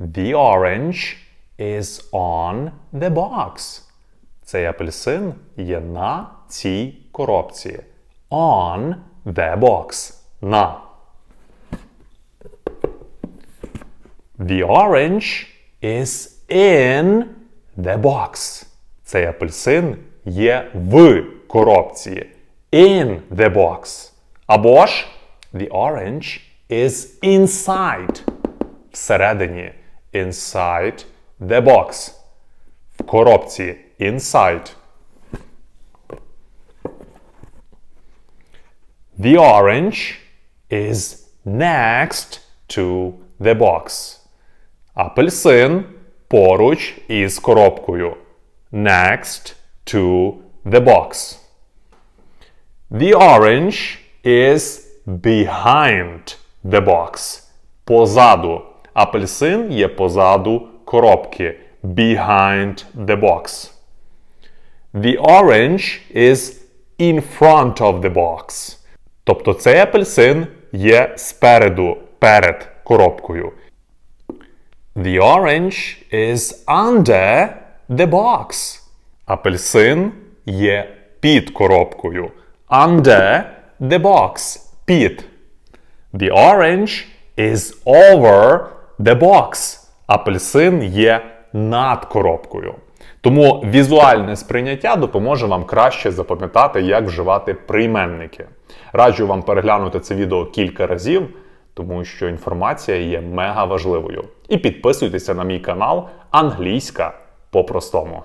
The orange is on the box. Цей апельсин є на цій коробці. On the box. На. The orange is in the box. Цей апельсин є в коробці. In the box. Або ж the orange is inside. Всередині. Inside the box. В коробці. Inside. The orange is next to the box. Апельсин поруч із коробкою. Next to the box. The orange is behind the box. Позаду. Апельсин є позаду коробки. Behind the box. The orange is in front of the box. Тобто цей апельсин є спереду, перед коробкою. The orange is under the box. Апельсин є під коробкою. Under the box. Під. The orange is over the box. Апельсин є над коробкою. Тому візуальне сприйняття допоможе вам краще запам'ятати, як вживати прийменники. Раджу вам переглянути це відео кілька разів, тому що інформація є мега важливою. І підписуйтеся на мій канал Англійська по-простому.